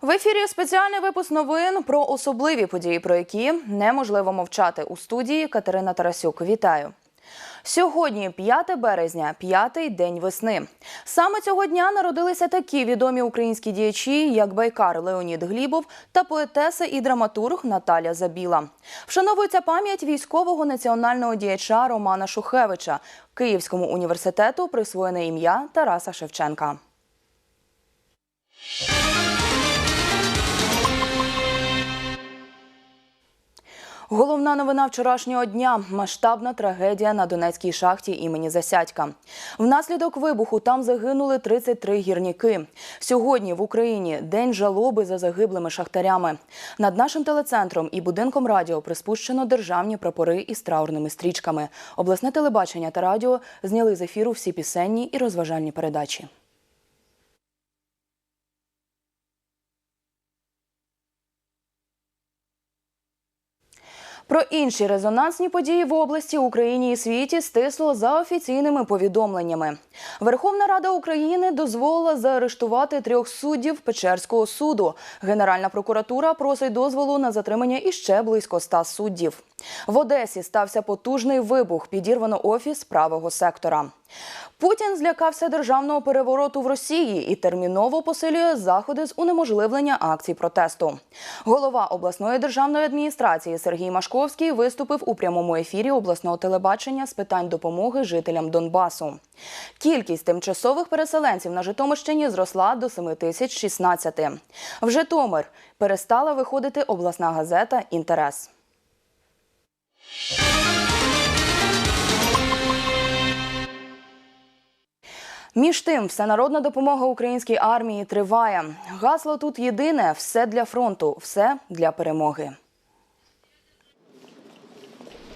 В ефірі спеціальний випуск новин про особливі події, про які неможливо мовчати. У студії Катерина Тарасюк. Вітаю. Сьогодні 5 березня, п'ятий день весни. Саме цього дня народилися такі відомі українські діячі, як байкар Леонід Глібов та поетеса і драматург Наталя Забіла. Вшановується пам'ять військового національного діяча Романа Шухевича. Київському університету присвоєне ім'я Тараса Шевченка. Головна новина вчорашнього дня масштабна трагедія на Донецькій шахті імені Засядька. Внаслідок вибуху там загинули 33 гірники. Сьогодні в Україні день жалоби за загиблими шахтарями. Над нашим телецентром і будинком радіо приспущено державні прапори із траурними стрічками. Обласне телебачення та радіо зняли з ефіру всі пісенні і розважальні передачі. Про інші резонансні події в області, Україні і світі стисло за офіційними повідомленнями. Верховна Рада України дозволила заарештувати трьох суддів Печерського суду. Генеральна прокуратура просить дозволу на затримання іще близько ста суддів. В Одесі стався потужний вибух. Підірвано офіс правого сектора. Путін злякався державного перевороту в Росії і терміново посилює заходи з унеможливлення акцій протесту. Голова обласної державної адміністрації Сергій Машковський виступив у прямому ефірі обласного телебачення з питань допомоги жителям Донбасу. Кількість тимчасових переселенців на Житомирщині зросла до 7016. В Житомир перестала виходити обласна газета Інтерес. Між тим, всенародна допомога українській армії триває. Гасло тут єдине: все для фронту, все для перемоги.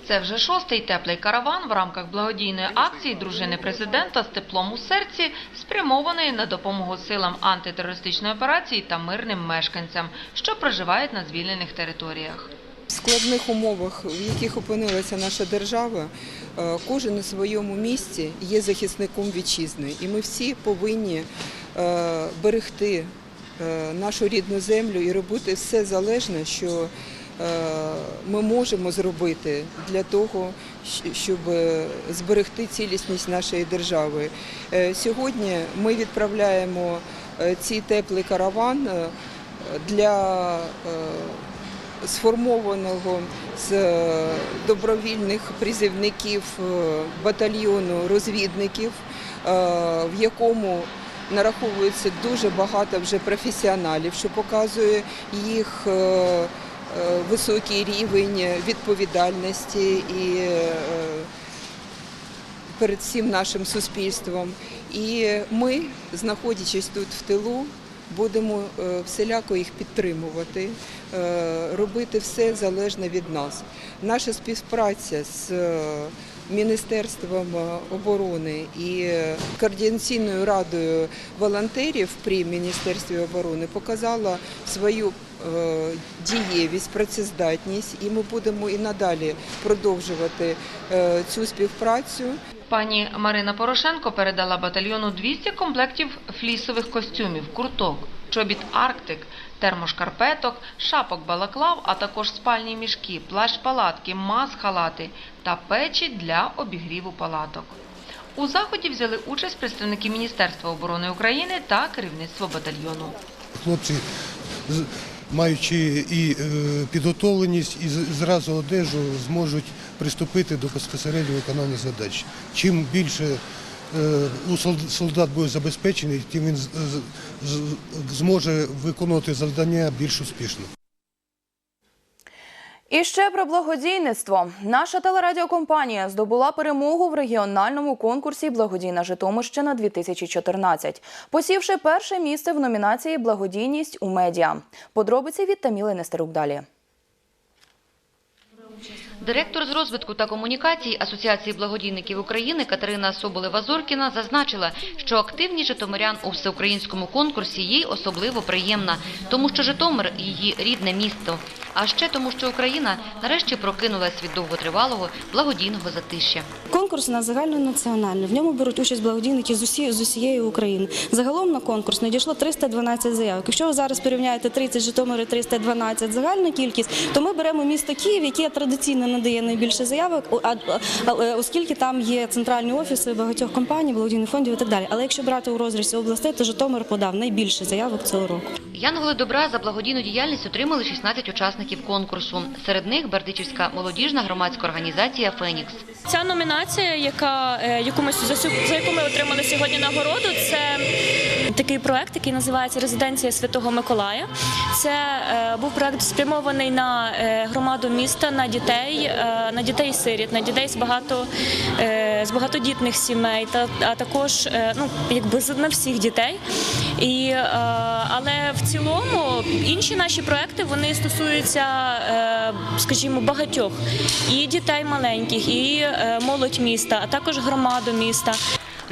Це вже шостий теплий караван в рамках благодійної акції дружини президента з теплом у серці, спрямованої на допомогу силам антитерористичної операції та мирним мешканцям, що проживають на звільнених територіях. В складних умовах, в яких опинилася наша держава, е, кожен у своєму місці є захисником вітчизни. І ми всі повинні е, берегти е, нашу рідну землю і робити все залежне, що ми можемо зробити для того, щоб зберегти цілісність нашої держави. Сьогодні ми відправляємо цей теплий караван для сформованого з добровільних призивників батальйону розвідників, в якому нараховується дуже багато вже професіоналів, що показує їх високий рівень відповідальності і перед всім нашим суспільством. І ми, знаходячись тут в тилу, будемо всіляко їх підтримувати, робити все залежне від нас. Наша співпраця з Міністерством оборони і координаційною радою волонтерів при Міністерстві оборони показала свою дієвість, працездатність, і ми будемо і надалі продовжувати цю співпрацю. Пані Марина Порошенко передала батальйону 200 комплектів флісових костюмів, курток, чобіт Арктик, термошкарпеток, шапок балаклав, а також спальні мішки, плащ-палатки, мас-халати та печі для обігріву палаток. У заході взяли участь представники Міністерства оборони України та керівництво батальйону. Хлопці, маючи і е, підготовленість, і зразу одежу, зможуть приступити до безпосередньо виконання задач. Чим більше е, солдат буде забезпечений, тим він зможе виконувати завдання більш успішно. І ще про благодійництво. Наша телерадіокомпанія здобула перемогу в регіональному конкурсі Благодійна Житомирщина 2014, посівши перше місце в номінації Благодійність у медіа. Подробиці від Таміли Нестерук далі. Директор з розвитку та комунікацій Асоціації благодійників України Катерина Соболева-Зоркіна зазначила, що активність житомирян у всеукраїнському конкурсі їй особливо приємна, тому що Житомир – її рідне місто. А ще тому, що Україна нарешті прокинулась від довготривалого благодійного затища. Конкурс у нас загальнонаціональний. В ньому беруть участь благодійники з усі з усієї України. Загалом на конкурс надійшло 312 заявок. Якщо ви зараз порівняєте 30 Житомир і 312 загальна кількість, то ми беремо місто Київ, яке традиційно надає найбільше заявок, а- оскільки там є центральні офіси багатьох компаній, благодійних фондів і так далі. Але якщо брати у розрізі областей, то Житомир подав найбільше заявок цього року. Янголи добра за благодійну діяльність отримали 16 учасників конкурсу. Серед них Бердичівська молодіжна громадська організація Фенікс. Ця номінація, яка е, яку ми за яку ми отримали сьогодні нагороду, це такий проект, який називається Резиденція Святого Миколая. Це е, був проект спрямований на е, громаду міста, на дітей, е, на дітей сиріт, на дітей з багато з багатодітних сімей, та а також ну якби на всіх дітей. І, але в цілому інші наші проекти вони стосуються, скажімо, багатьох і дітей маленьких, і молодь міста, а також громаду міста.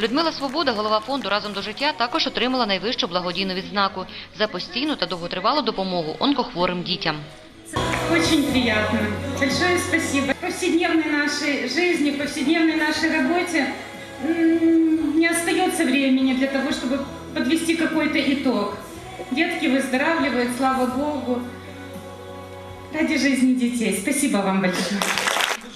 Людмила Свобода, голова фонду разом до життя, також отримала найвищу благодійну відзнаку за постійну та довготривалу допомогу онкохворим дітям. Очень приятно. Большое спасибо. В повседневной нашей жизни, в нашей работе не остается времени для того, чтобы подвести какой-то итог. Детки выздоравливают, слава Богу, ради жизни детей. Спасибо вам большое.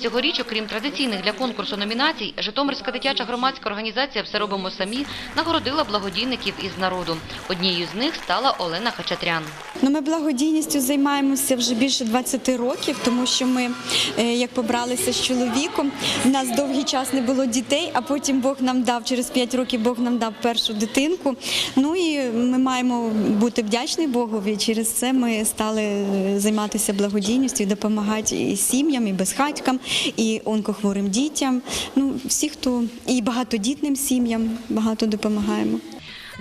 Цьогоріч, окрім традиційних для конкурсу номінацій, Житомирська дитяча громадська організація «Все робимо самі» нагородила благодійників із народу. Однією з них стала Олена Хачатрян. Ну, ми благодійністю займаємося вже більше 20 років, тому що ми, е, як побралися з чоловіком, в нас довгий час не було дітей, а потім Бог нам дав через 5 років Бог нам дав першу дитинку. Ну і ми маємо бути вдячні Богові. Через це ми стали е, займатися благодійністю допомагати і сім'ям, і безхатькам, і онкохворим дітям. Ну, всі, хто і багатодітним сім'ям багато допомагаємо.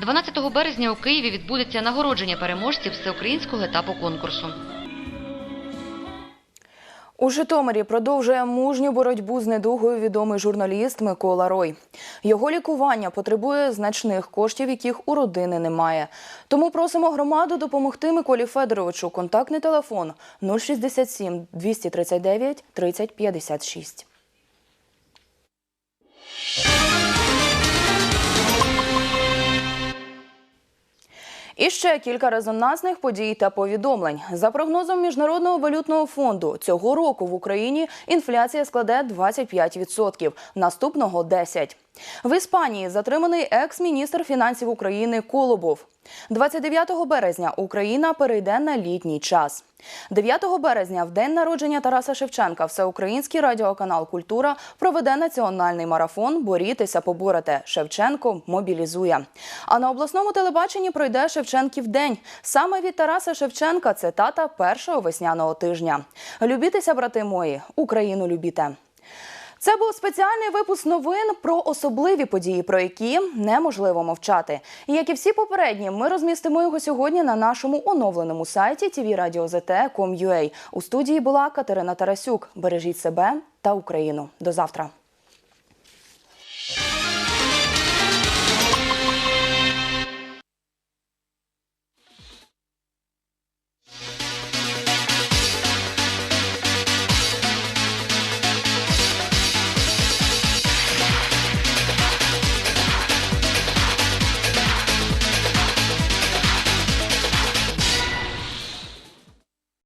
12 березня у Києві відбудеться нагородження переможців всеукраїнського етапу конкурсу. У Житомирі продовжує мужню боротьбу з недугою відомий журналіст Микола Рой. Його лікування потребує значних коштів, яких у родини немає. Тому просимо громаду допомогти Миколі Федоровичу. Контактний телефон 067 239 30 56. І ще кілька резонансних подій та повідомлень. За прогнозом Міжнародного валютного фонду, цього року в Україні інфляція складе 25%, наступного 10%. В Іспанії затриманий екс-міністр фінансів України Колобов. 29 березня Україна перейде на літній час. 9 березня, в день народження Тараса Шевченка, всеукраїнський радіоканал Культура проведе національний марафон Борітеся, поборете. Шевченко мобілізує. А на обласному телебаченні пройде Шевченків день. Саме від Тараса Шевченка цитата першого весняного тижня. Любітеся, брати мої, Україну любіте. Це був спеціальний випуск новин про особливі події, про які неможливо мовчати. І як і всі попередні, ми розмістимо його сьогодні на нашому оновленому сайті tvradio.zt.com.ua. У студії була Катерина Тарасюк. Бережіть себе та Україну. До завтра.